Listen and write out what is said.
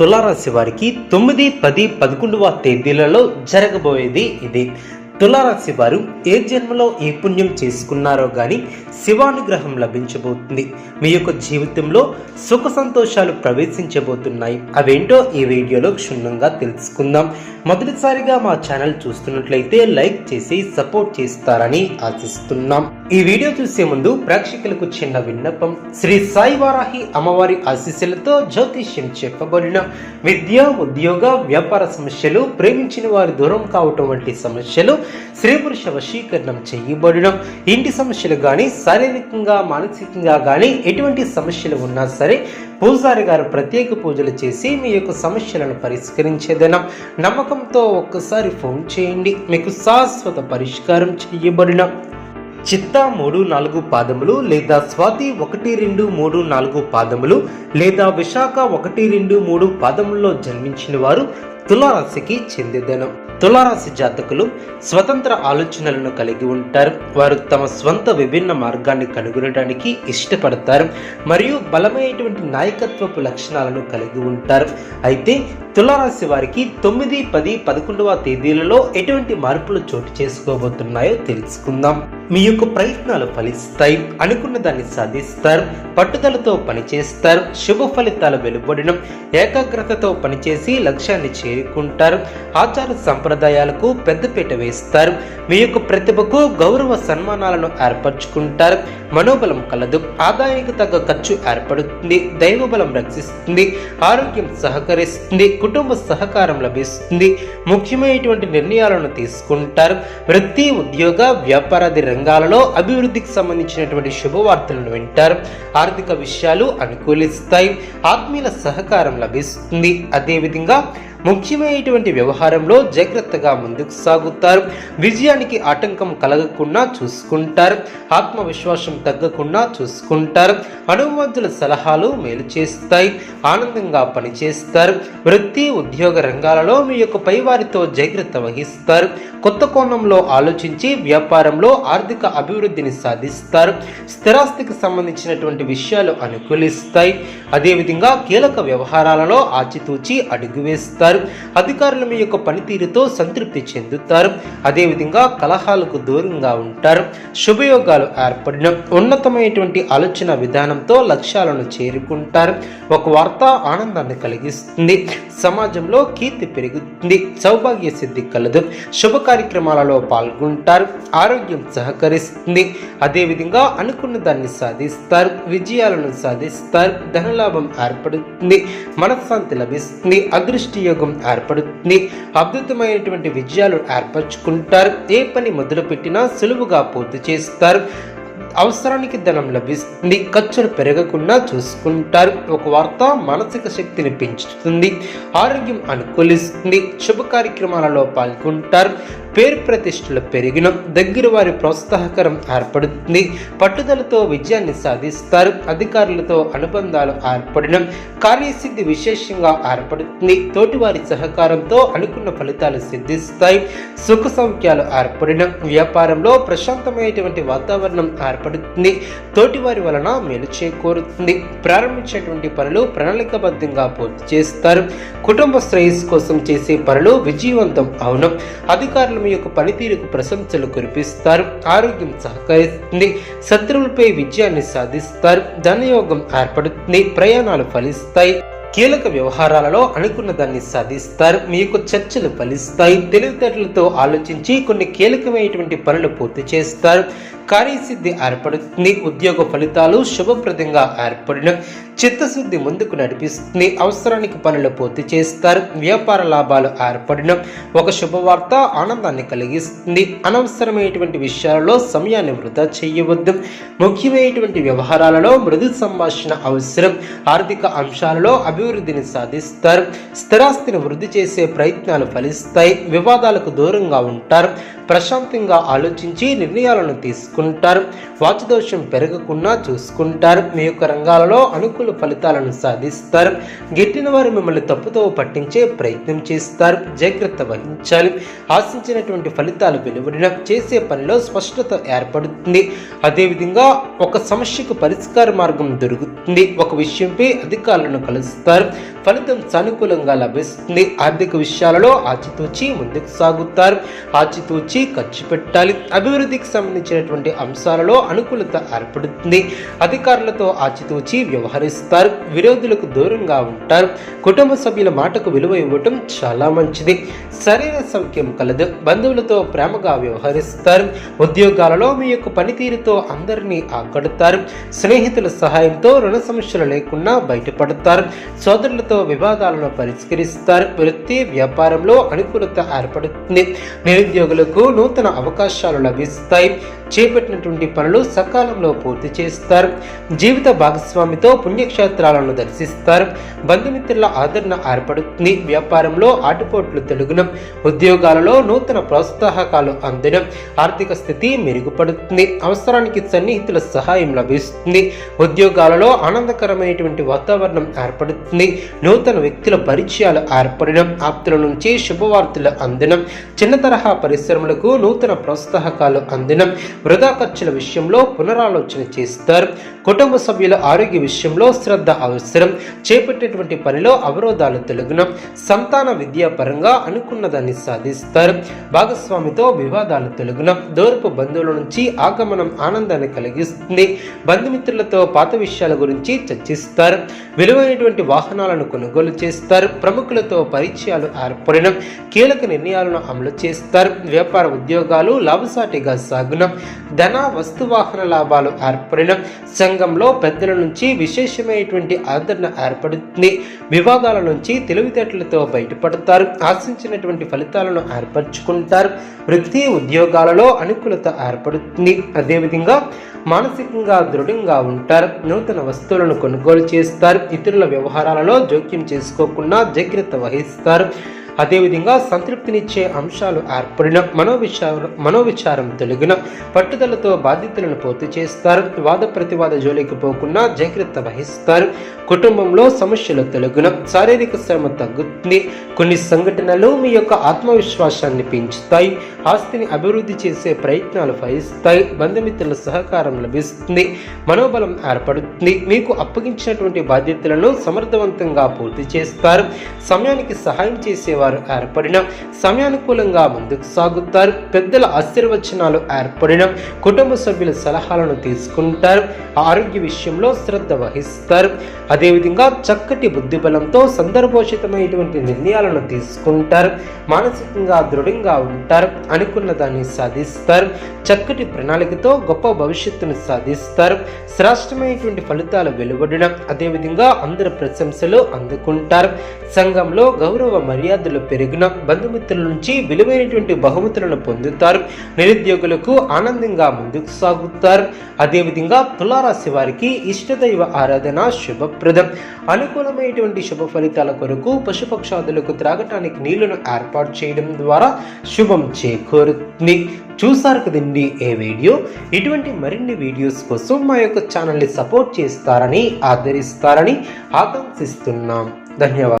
తులారాశి వారికి తొమ్మిది పది పదకొండవ తేదీలలో జరగబోయేది ఇది. తులారాశి వారు ఏ జన్మలో ఏ పుణ్యం చేసుకున్నారో గాని శివానుగ్రహం లభించబోతుంది. మీ యొక్క జీవితంలో సుఖ సంతోషాలు ప్రవేశించబోతున్నాయి. అవేంటో ఈ వీడియోలో క్షుణ్ణంగా తెలుసుకుందాం. మొదటిసారిగా మా ఛానల్ చూస్తున్నట్లయితే లైక్ చేసి సపోర్ట్ చేస్తారని ఆశిస్తున్నాం. ఈ వీడియో చూసే ముందు ప్రేక్షకులకు చిన్న విన్నపం. శ్రీ సాయి వారాహి అమ్మవారి ఆశీస్సులతో జ్యోతిష్యం చెప్పబడిన విద్య ఉద్యోగ వ్యాపార సమస్యలు ప్రేమించిన వారు దూరం కావటం వంటి సమస్యలు స్త్రీ పురుష వశీకరణం చేయబడడం. ఇంటి సమస్యలు కానీ శారీరకంగా మానసికంగా కానీ ఎటువంటి సమస్యలు ఉన్నా సరే పూజారి గారు ప్రత్యేక పూజలు చేసి మీ యొక్క సమస్యలను పరిష్కరించేదనం నమ్మకంతో ఒక్కసారి ఫోన్ చేయండి. మీకు శాశ్వత పరిష్కారం చేయబడిన చిత్తా మూడు నాలుగు పాదములు లేదా స్వాతి ఒకటి రెండు మూడు నాలుగు పాదములు లేదా విశాఖ ఒకటి రెండు మూడు పాదముల్లో జన్మించిన వారు తులారాశికి చెందిదనం. తులారాశి జాతకులు స్వతంత్ర ఆలోచనలను కలిగి ఉంటారు. వారు తమ స్వంత విభిన్న మార్గాన్ని కనుగొనడానికి ఇష్టపడతారు. మరియు బలమైనటువంటి నాయకత్వపు లక్షణాలను కలిగి ఉంటారు. అయితే తులారాశి వారికి తొమ్మిది పది పదకొండవ తేదీలలో ఎటువంటి మార్పులు చోటు చేసుకోబోతున్నాయో తెలుసుకుందాం. మీ యొక్క ప్రయత్నాలు ఫలిస్తాయి అనుకున్న దాన్ని సాధిస్తారు. పట్టుదలతో పనిచేస్తారు. శుభ ఫలితాలు వెలువడడం ఏకాగ్రతతో పనిచేసి లక్ష్యాన్ని చేరుకుంటారు. ఆచార సంప్రదాయాలకు పెద్దపీట వేస్తారు. మీ యొక్క ప్రతిభకు గౌరవ సన్మానాలను ఏర్పరచుకుంటారు. మనోబలం కలదు. ఆదాయానికి తగ్గ ఖర్చు ఏర్పడుతుంది. దైవబలం రక్షిస్తుంది. ఆరోగ్యం సహకరిస్తుంది. కుటుంబ సహకారం లభిస్తుంది. ముఖ్యమైనటువంటి నిర్ణయాలను తీసుకుంటారు. వృత్తి ఉద్యోగ వ్యాపారాది రంగాలలో అభివృద్ధికి సంబంధించినటువంటి శుభవార్తలను వింటారు. ఆర్థిక విషయాలు అనుకూలిస్తాయి. ఆత్మీయుల సహకారం లభిస్తుంది. అదేవిధంగా ముఖ్యమైనటువంటి వ్యవహారంలో జాగ్రత్తగా ముందుకు సాగుతారు. విజయానికి ఆటంకం కలగకుండా చూసుకుంటారు. ఆత్మవిశ్వాసం తగ్గకుండా చూసుకుంటారు. అనుభవంతుల సలహాలు మేలు చేస్తాయి. ఆనందంగా పనిచేస్తారు. వృత్తి ఉద్యోగ రంగాలలో మీ యొక్క పైవారితో జాగ్రత్త వహిస్తారు. కొత్త కోణంలో ఆలోచించి వ్యాపారంలో ఆర్థిక అభివృద్ధిని సాధిస్తారు. స్థిరాస్తికి సంబంధించినటువంటి విషయాలు అనుకూలిస్తాయి. అదేవిధంగా కీలక వ్యవహారాలలో ఆచితూచి అడుగు వేస్తారు. అధికారులు మీ యొక్క పనితీరుతో సంతృప్తి చెందుతారు. అదేవిధంగా కలహాలకు దూరంగా ఉంటారు. శుభయోగాలు ఏర్పడిన ఉన్నతమైనటువంటి ఆలోచన విధానంతో లక్ష్యాలను చేరుకుంటారు. ఒక వార్త ఆనందాన్ని కలిగిస్తుంది. సమాజంలో కీర్తి పెరుగుతుంది. సౌభాగ్య సిద్ధి కలదు. శుభ కార్యక్రమాలలో పాల్గొంటారు. ఆరోగ్యం సహకరిస్తుంది. అదేవిధంగా అనుకున్న దాన్ని సాధిస్తారు. విజయాలను సాధిస్తారు. ధనలాభం ఏర్పడుతుంది. మనశ్శాంతి లభిస్తుంది. అదృష్టి యోగం ఏర్పడుతుంది. అద్భుతమైనటువంటి విజయాలు ఏర్పరచుకుంటారు. ఏ పని మొదలు పెట్టినా సులువుగా పూర్తి చేస్తారు. అవసరానికి ధనం లభిస్తుంది. ఖర్చులు పెరగకుండా చూసుకుంటారు. ఒక వార్త మానసిక శక్తిని పెంచుతుంది. ఆరోగ్యం అనుకూలిస్తుంది. శుభ కార్యక్రమాలలో పాల్గొంటారు. పేరు ప్రతిష్టలు పెరిగిన. దగ్గర వారి ప్రోత్సాహకరం ఏర్పడుతుంది. పట్టుదలతో విజయాన్ని సాధిస్తారు. అధికారులతో అనుబంధాలు ఏర్పడిన. కార్యసిద్ధి విశేషంగా ఏర్పడుతుంది. తోటివారి సహకారంతో అనుకున్న ఫలితాలు సిద్ధిస్తాయి. సుఖ సౌఖ్యాలు ఏర్పడిన. వ్యాపారంలో ప్రశాంతమైనటువంటి వాతావరణం ఏర్పడుతుంది. తోటివారి వలన మేలు చేకూరుతుంది. ప్రారంభించేటువంటి పనులు ప్రణాళికబద్ధంగా పూర్తి చేస్తారు. కుటుంబ శ్రేయస్సు కోసం చేసే పనులు విజయవంతం అవును. అధికారులు మీ యొక్క పనితీరుకు ప్రశంసలు కురిపిస్తారు. ఆరోగ్యం సహకరిస్తుంది. శత్రువులపై విజయాన్ని సాధిస్తారు. ధనయోగం ఏర్పడుతుంది. ప్రయాణాలు ఫలిస్తాయి. కీలక వ్యవహారాలలో అనుకున్న దాన్ని సాధిస్తారు మీ యొక్క చర్చలు ఫలిస్తాయి తెలివితేటలతో ఆలోచించి కొన్ని కీలకమైనటువంటి పనులు పూర్తి చేస్తారు. కార్యసిద్ధి ఏర్పడుతుంది ఉద్యోగ ఫలితాలు శుభప్రదంగా ఏర్పడిన. చిత్తశుద్ధి ముందుకు నడిపిస్తుంది అవసరానికి పనులు పూర్తి చేస్తారు వ్యాపార లాభాలు ఏర్పడిన. ఒక శుభవార్త ఆనందాన్ని కలిగిస్తుంది అనవసరమైనటువంటి విషయాలలో సమయాన్ని వృధా చేయవద్దు. ముఖ్యమైనటువంటి వ్యవహారాలలో మృదు సంభాషణ అవసరం ఆర్థిక అంశాలలో అభివృద్ధిని సాధిస్తారు స్థిరాస్తిని వృద్ధి చేసే ప్రయత్నాలు ఫలిస్తాయి వివాదాలకు దూరంగా ఉంటారు ప్రశాంతంగా ఆలోచించి నిర్ణయాలను తీసుకుంటారు వాచదోషం పెరగకుండా చూసుకుంటారు మీ యొక్క రంగాలలో అనుకూల ఫలితాలను సాధిస్తారు గిట్టిన వారు మిమ్మల్ని తప్పుతో పట్టించే ప్రయత్నం చేస్తారు జాగ్రత్త వహించాలి ఆశించినటువంటి ఫలితాలు వెలువడిన చేసే పనిలో స్పష్టత ఏర్పడుతుంది అదేవిధంగా ఒక సమస్యకు పరిష్కార మార్గం దొరుకుతుంది ఒక విషయంపై అధికారులను కలుస్తారు. कर ఫలితం సానుకూలంగా లభిస్తుంది. ఆర్థిక విషయాలలో ఆచితూచి ముందుకు సాగుతారు. ఆచితూచి ఖర్చు పెట్టాలి. అభివృద్ధికి సంబంధించినటువంటి అంశాలలో అనుకూలత ఏర్పడుతుంది. అధికారులతో ఆచితూచి వ్యవహరిస్తారు. విరోధులకు దూరంగా ఉంటారు. కుటుంబ సభ్యుల మాటకు విలువ ఇవ్వటం చాలా మంచిది. శరీర సౌఖ్యం కలదు. బంధువులతో ప్రేమగా వ్యవహరిస్తారు. ఉద్యోగాలలో మీ యొక్క పనితీరుతో అందరినీ ఆకడతారు స్నేహితుల సహాయంతో రుణ సమస్యలు లేకుండా బయటపడతారు. సోదరులతో వివాదాలను పరిష్కరిస్తారు. వృత్తి వ్యాపారంలో అనుకూలత ఏర్పడుతుంది. నిరుద్యోగులకు నూతన అవకాశాలు లభిస్తాయి. చేపట్టినటువంటి పనులు సకాలంలో పూర్తి చేస్తారు. జీవిత భాగస్వామితో పుణ్యక్షేత్రాలను దర్శిస్తారు. బంధుమిత్రుల ఆదరణ ఏర్పడుతుంది. వ్యాపారంలో ఆటుపోట్లు తొలగున. ఉద్యోగాలలో నూతన ప్రోత్సాహకాలు అందడం. ఆర్థిక స్థితి మెరుగుపడుతుంది. అవసరానికి సన్నిహితుల సహాయం లభిస్తుంది. ఉద్యోగాలలో ఆనందకరమైనటువంటి వాతావరణం ఏర్పడుతుంది. నూతన వ్యక్తుల పరిచయాలు ఏర్పడడం ఆప్తుల నుంచి శుభవార్తలు అందడం చిన్న తరహా పరిశ్రమలకు నూతన ప్రోత్సాహకాలు అందడం వృధా ఖర్చుల విషయంలో పునరాలోచన చేస్తారు. కుటుంబ సభ్యుల ఆరోగ్య విషయంలో శ్రద్ధ అవసరం. చేపట్టేటువంటి పనిలో అవరోధాలు తొలగడం సంతాన విద్యాపరంగా అనుకున్నదాన్ని సాధిస్తారు. భాగస్వామితో వివాదాలు తొలగడం దూరపు బంధువుల నుంచి ఆగమనం ఆనందాన్ని కలిగిస్తుంది. బంధుమిత్రులతో పాత విషయాల గురించి చర్చిస్తారు. విలువైనటువంటి వాహనాలను కొనుగోలు చేస్తారు. ప్రముఖులతో పరిచయాలు ఏర్పడడం కీలక నిర్ణయాలను అమలు చేస్తారు. వ్యాపార ఉద్యోగాలు లాభసాటిగా సాగున. ధన వస్తువాహన లాభాలు ఏర్పడడం. సంఘంలో పెద్దల నుంచి విశేషమైనటువంటి ఆదరణ ఏర్పడుతుంది. వివాదాల నుంచి తెలివితేటలతో బయటపడతారు. ఆశించినటువంటి ఫలితాలను ఏర్పరచుకుంటారు. వృత్తి ఉద్యోగాలలో అనుకూలత ఏర్పడుతుంది. అదేవిధంగా మానసికంగా దృఢంగా ఉంటారు. నూతన వస్తువులను కొనుగోలు చేస్తారు. ఇతరుల వ్యవహారాలలో జోక్యం చేసుకోకుండా జాగ్రత్త వహిస్తారు. అదేవిధంగా సంతృప్తినిచ్చే అంశాలు ఏర్పడిన మనోవిచారం మనోవిచారం తొలగిన పట్టుదలతో బాధ్యతలను పూర్తి చేస్తారు. వాద ప్రతివాద జోలికి పోకుండా జాగ్రత్త వహిస్తారు. కుటుంబంలో సమస్యలు తొలగిన శారీరక శ్రమ తగ్గుతుంది. కొన్ని సంఘటనలు మీ యొక్క ఆత్మవిశ్వాసాన్ని పెంచుతాయి. ఆస్తిని అభివృద్ధి చేసే ప్రయత్నాలు ఫలిస్తాయి. బంధుమిత్రుల సహకారం లభిస్తుంది. మనోబలం ఏర్పడుతుంది. మీకు అప్పగించినటువంటి బాధ్యతలను సమర్థవంతంగా పూర్తి చేస్తారు. సమయానికి సహాయం చేసేవారు ఏర్పడిన సమయానుకూలంగా ముందుకు సాగుతారు. పెద్దల ఆశీర్వచనాలు ఏర్పడిన కుటుంబ సభ్యుల సలహాలను తీసుకుంటారు. ఆరోగ్య విషయంలో శ్రద్ధ వహిస్తారు. అదేవిధంగా చక్కటి బుద్ధిబలంతో సందర్భోచితమైనటువంటి నిర్ణయాలను తీసుకుంటారు. మానసికంగా దృఢంగా ఉంటారు. అనుకున్న దాన్ని సాధిస్తారు. చక్కటి ప్రణాళికతో గొప్ప భవిష్యత్తును సాధిస్తారు. శ్రేష్టమైనటువంటి ఫలితాలు వెలువడడం అదేవిధంగా అందరి ప్రశంసలు అందుకుంటారు. సంఘంలో గౌరవ మర్యాదలు పెరిగిన బంధుమిత్రుల నుంచి విలువైనటువంటి బహుమతులను పొందుతారు. నిరుద్యోగులకు ఆనందంగా ముందుకు సాగుతారు. అదేవిధంగా తులారాశి వారికి ఇష్టదైవ ఆరాధన శుభప్రదం. అనుకూలమైనటువంటి శుభ ఫలితాల కొరకు పశుపక్షాదులకు త్రాగటానికి నీళ్ళను ఏర్పాటు చేయడం ద్వారా శుభం చేకూరుతుంది. చూసారు కదండి ఏ వీడియో? ఇటువంటి మరిన్ని వీడియోస్ కోసం మా యొక్క ఛానల్ని సపోర్ట్ చేస్తారని ఆదరిస్తారని ఆకాంక్షిస్తున్నాం. ధన్యవాదాలు.